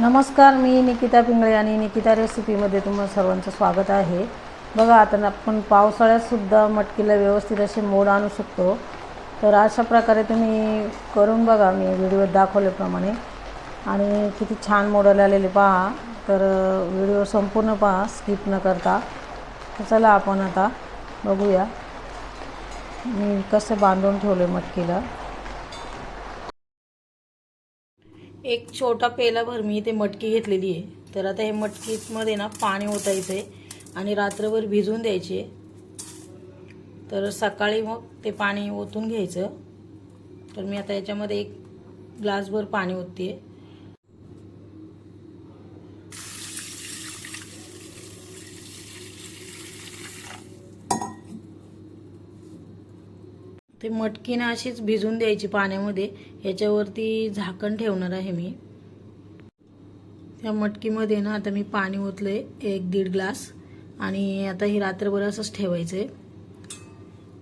नमस्कार मी निकिता पिंगळे आणि निकिता रेसिपीमध्ये तुम्हा सर्वांचं स्वागत आहे. बघा आता आपण पावसाळ्यातसुद्धा मटकीला व्यवस्थित असे मोड आणू शकतो. तर अशा प्रकारे तुम्ही करून बघा मी व्हिडिओत दाखवल्याप्रमाणे. आणि किती छान मोड आलेले पहा. तर व्हिडिओ संपूर्ण पहा स्किप न करता. तर चला आपण आता बघूया. मी कसं बांधून ठेवलं मटकीला. एक छोटा पेलाभर मी इथे मटकी घेतलेली आहे. तर आता हे मटकीमध्ये ना पाणी ओतायचं आहे आणि रात्रभर भिजवून द्यायचे तर सकाळी मग ते पाणी ओतून घ्यायचं. तर मी आता याच्यामध्ये एक ग्लासभर पाणी ओतते ते मटकी ना अशीच भिजून द्यायची पाण्यामध्ये. याच्यावरती झाकण ठेवणार आहे मी. त्या मटकीमध्ये ना आता मी पाणी ओतलं आहे एक दीड ग्लास. आणि आता ही रात्रभर असंच ठेवायचं आहे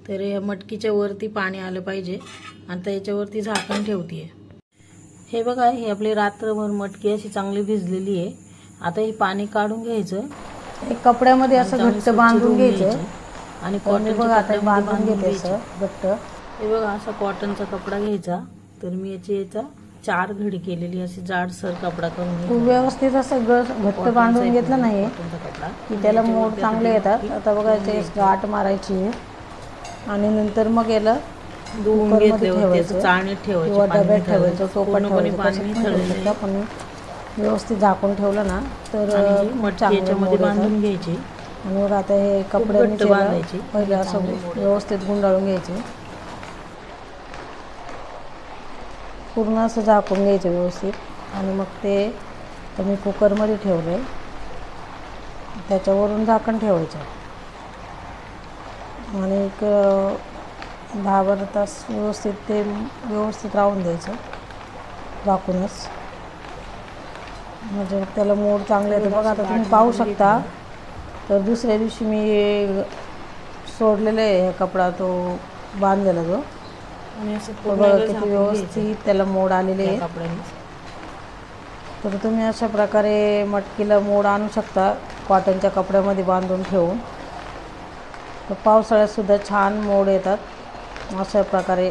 तर या मटकीच्या वरती पाणी आलं पाहिजे. आता याच्यावरती झाकण ठेवते हे बघा हे आपली रात्रभर मटकी अशी चांगली भिजलेली आहे. आता हे पाणी काढून घ्यायचं. एक कपड्यामध्ये असं घट्ट बांधून घ्यायचं. आणि कॉटन बघा आता बांधून घेते असं घट्ट. हे बघा असा कॉटनचा कपडा घ्यायचा. तर मी याची याचा चार घडी केलेली अशी जाडसर कपडा करून खूप व्यवस्थित असं घट्ट बांधून घेतलं नाही कपडा. की त्याला मोड चांगले येतात. आता बघा ते गाठ मारायची आहे. आणि नंतर मग याला धुवून कुकरमध्ये घेतले होते ठेवायचं. चाळणीत ठेवायचे किंवा डब्यात. ठेवायचं पूर्णपणे ठेवायचं पाणी व्यवस्थित झाकून ठेवलं ना तर मटकी याच्यामध्ये. बांधून घ्यायची. आणि मग आता हे घट्ट बांधायची. पहिले असं. व्यवस्थित गुंडाळून घ्यायचे. पूर्ण असं झाकून घ्यायचं व्यवस्थित. आणि मग ते तर मी कुकरमध्ये ठेवले. त्याच्यावरून झाकण ठेवायचं. आणि एक दहा बारा तास व्यवस्थित ते व्यवस्थित राहून द्यायचं. झाकूनच. म्हणजे त्याला मोड चांगले येते बघा आता तुम्ही पाहू शकता. तर दुसऱ्या दिवशी मी सोडलेलं आहे कपडा तो बांधलेला जो. आणि असं बघा किती व्यवस्थित त्याला मोड आलेले कपड्याने. तर तुम्ही अशा प्रकारे मटकीला मोड आणू शकता कॉटनच्या कपड्यामध्ये बांधून ठेवून. तर पावसाळ्यात सुद्धा छान मोड येतात. अशा प्रकारे.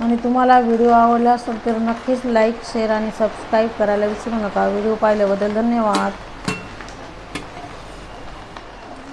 आणि तुम्हाला व्हिडिओ आवडला असेल तर नक्कीच लाईक शेअर आणि सबस्क्राईब करायला विसरू नका. व्हिडिओ पाहिल्याबद्दल धन्यवाद.